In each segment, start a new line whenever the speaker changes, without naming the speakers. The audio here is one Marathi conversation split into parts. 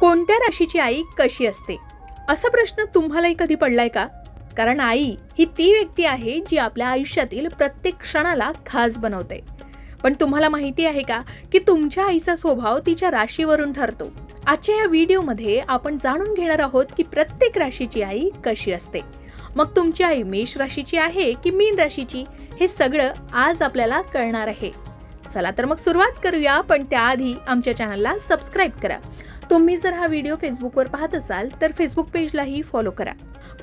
कोणत्या राशीची आई कशी असते? असा प्रश्न तुम्हालाही कधी पडलाय का? कारण आई ही ती व्यक्ती आहे जी आपल्या आयुष्यातील प्रत्येक क्षणाला खास बनवते. पण तुम्हाला माहिती आहे का की तुमच्या आईचा स्वभाव तिच्या राशीवरून ठरतो. आजच्या या व्हिडिओमध्ये आपण जाणून घेणार आहोत की प्रत्येक राशीची आई कशी असते. मग तुमची आई मेष राशीची आहे की मीन राशीची? हे सगळं आज आपल्याला कळणार आहे. चला तर मग सुरुवात करूया पण त्याआधी आमच्या चॅनलला सबस्क्राईब करा. तुम्ही जर हा व्हिडिओ फेसबुकवर पाहत असाल तर फेसबुक पेजलाही फॉलो करा.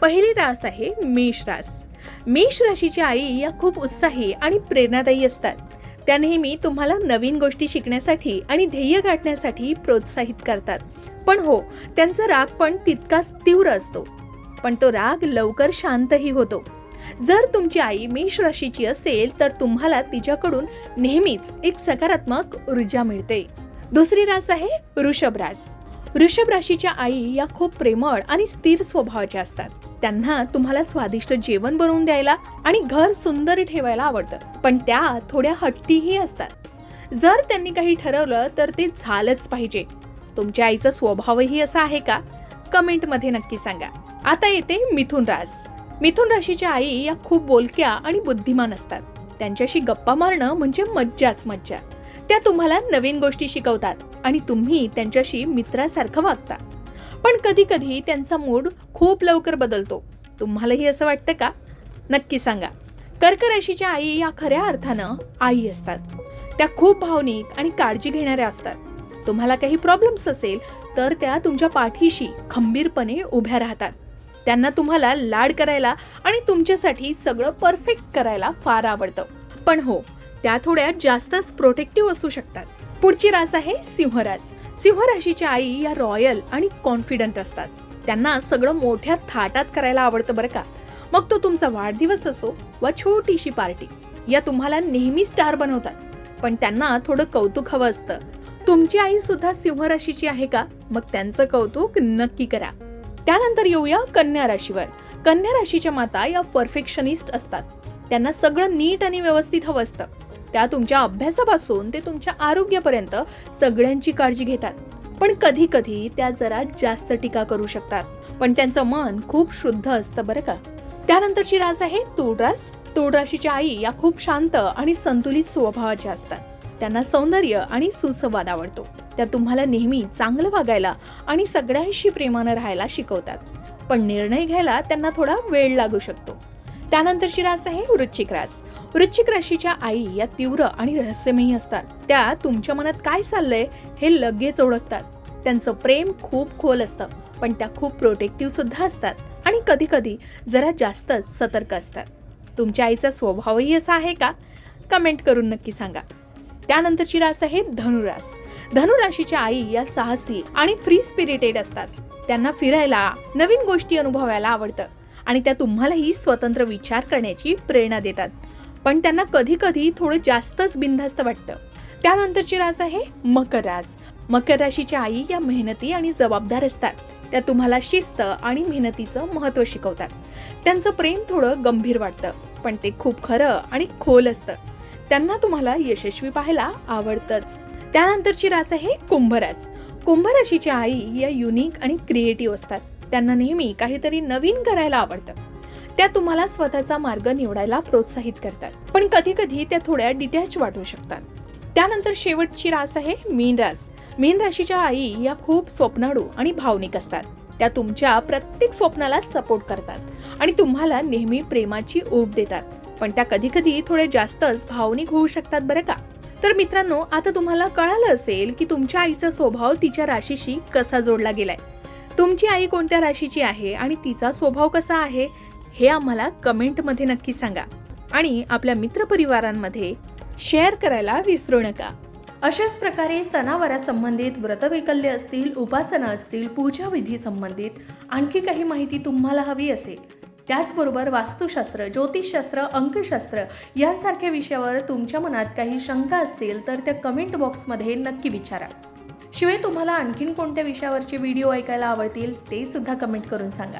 पहिली रास आहे मेष रास. मेष राशीची आई या खूप उत्साही आणि प्रेरणादायी असतात. त्या नेहमी तुम्हाला नवीन गोष्टी शिकण्यासाठी आणि ध्येय गाठण्यासाठी प्रोत्साहित करतात. पण हो त्यांचा राग पण तितकाच तीव्र असतो. पण तो राग लवकर शांतही होतो. जर तुमची आई मेष राशीची असेल तर तुम्हाला तिच्याकडून नेहमीच एक सकारात्मक ऊर्जा मिळते. दुसरी रास आहे वृषभ रास. वृषभ राशीच्या आई या खूप प्रेमळ आणि स्थिर स्वभावाच्या असतात. त्यांना तुम्हाला स्वादिष्ट जेवण बनवून द्यायला आणि घर सुंदर ठेवायला आवडतं. पण त्या थोड्या हट्टीही असतात. जर त्यांनी काही ठरवलं तर ते झालंच पाहिजे. तुमच्या आईचा स्वभावही असा आहे का? कमेंटमध्ये नक्की सांगा. आता येते मिथुन रास मिथुन राशीच्या आई या खूप बोलक्या आणि बुद्धिमान असतात. त्यांच्याशी गप्पा मारणं म्हणजे मज्जाच मज्जा. त्या तुम्हाला नवीन गोष्टी शिकवतात आणि तुम्ही त्यांच्याशी मित्रासारखं वागता. पण कधी कधी त्यांचा मूड खूप लवकर बदलतो. तुम्हालाही असं वाटतं का? नक्की सांगा. कर्क राशीच्या आई या खऱ्या अर्थानं आई असतात. त्या खूप भावनिक आणि काळजी घेणाऱ्या असतात. तुम्हाला काही प्रॉब्लेम्स असेल तर त्या तुमच्या पाठीशी खंबीरपणे उभ्या राहतात. त्यांना तुम्हाला लाड करायला आणि तुमच्यासाठी सगळं परफेक्ट करायला फार आवडतं. पण हो त्या थोड्या जास्तच प्रोटेक्टिव्ह असू शकतात. पुढची रास आहे सिंहरास सिंह राशीच्या आई या रॉयल आणि कॉन्फिडंट असतात. त्यांना सगळं मोठ्या थाटात करायला आवडतं बरं का. मग तो तुमचा वाढदिवस असो वा छोटीशी पार्टी या तुम्हाला नेहमी स्टार बनवतात. पण त्यांना थोडं कौतुक हवं असतं. तुमची आई सुद्धा सिंह राशीची आहे का? मग त्यांचं कौतुक नक्की करा. त्यानंतर येऊया कन्या राशीवर. कन्या राशीच्या माता या परफेक्शनिस्ट असतात. त्यांना सगळं नीट आणि व्यवस्थित हवं असतं. त्या तुमच्या अभ्यासापासून ते तुमच्या आरोग्यापर्यंत सगळ्यांची काळजी घेतात. पण कधी कधी त्या जरा जास्त टीका करू शकतात. पण त्यांचं मन खूप शुद्ध असतं बरं का? त्यानंतरची रास आहे तूळ रास. तूळ राशीच्या आई या खूप शांत आणि संतुलित स्वभावाच्या असतात. त्यांना सौंदर्य आणि सुसंवाद आवडतो. त्या तुम्हाला नेहमी चांगलं वागायला आणि सगळ्यांशी प्रेमानं राहायला शिकवतात. पण निर्णय घ्यायला त्यांना थोडा वेळ लागू शकतो. त्यानंतरची रास आहे वृश्चिक रास. वृश्चिक राशीच्या आई या तीव्र आणि रहस्यमयी असतात. त्या तुमच्या मनात काय चाललंय हे लगेच ओळखतात. त्यांचं प्रेम खूप खोल असतं पण त्या खूप प्रोटेक्टिव्ह सुद्धा असतात आणि कधी कधी जरा जास्तच सतर्क असतात. तुमच्या आईचा स्वभावही असा आहे का? कमेंट करून नक्की सांगा. त्यानंतरची रास आहे धनुरास. धनुराशीच्या आई या साहसी आणि फ्री स्पिरिटेड असतात. त्यांना फिरायला नवीन गोष्टी अनुभवायला आवडतं आणि त्या तुम्हालाही स्वतंत्र विचार करण्याची प्रेरणा देतात. पण त्यांना कधी कधी थोडं जास्तच बिनधास्त वाटतं. त्यानंतरची रास आहे मकर रास. मकर राशीच्या आई या मेहनती आणि जबाबदार असतात. त्या तुम्हाला शिस्त आणि मेहनतीचं महत्त्व शिकवतात. त्यांचं प्रेम थोडं गंभीर वाटतं पण ते खूप खरं आणि खोल असतं. त्यांना तुम्हाला यशस्वी पाहायला आवडतंच. त्यानंतरची रास आहे कुंभरास कुंभराशीची आई या युनिक आणि क्रिएटिव्ह असतात. त्यांना नेहमी काहीतरी नवीन करायला आवडतं. त्या तुम्हाला स्वतःचा मार्ग निवडायला प्रोत्साहित करतात. पण कधी कधी त्या थोड्या डिटॅच वाटू शकतात. त्यानंतर शेवटची रास आहे मीन रास. मीन राशीच्या आई या खूप स्वप्नाळू आणि भावनिक असतात. त्या तुमच्या प्रत्येक स्वप्नाला सपोर्ट करतात आणि तुम्हाला नेहमी प्रेमाची ऊब देतात. पण त्या कधी कधी थोडे जास्तच भावनिक होऊ शकतात बरं का? तर मित्रांनो आता तुम्हाला कळालं असेल की तुमच्या आईचा स्वभाव तिच्या राशीशी कसा जोडला गेलाय. तुमची आई कोणत्या राशीची आहे आणि तिचा स्वभाव कसा आहे? हे आम्हाला कमेंटमध्ये नक्की सांगा आणि आपल्या मित्रपरिवारांमध्ये शेअर करायला विसरू नका. अशाच प्रकारे सणावारासंबंधित व्रतवैकल्य असतील उपासना असतील पूजाविधी संबंधित आणखी काही माहिती तुम्हाला हवी असेल त्याचबरोबर वास्तुशास्त्र ज्योतिषशास्त्र अंकशास्त्र यांसारख्या विषयावर तुमच्या मनात काही शंका असतील तर त्या कमेंट बॉक्समध्ये नक्की विचारा. शिवाय तुम्हाला आणखीन कोणत्या विषयावरचे व्हिडिओ ऐकायला आवडतील ते सुद्धा कमेंट करून सांगा.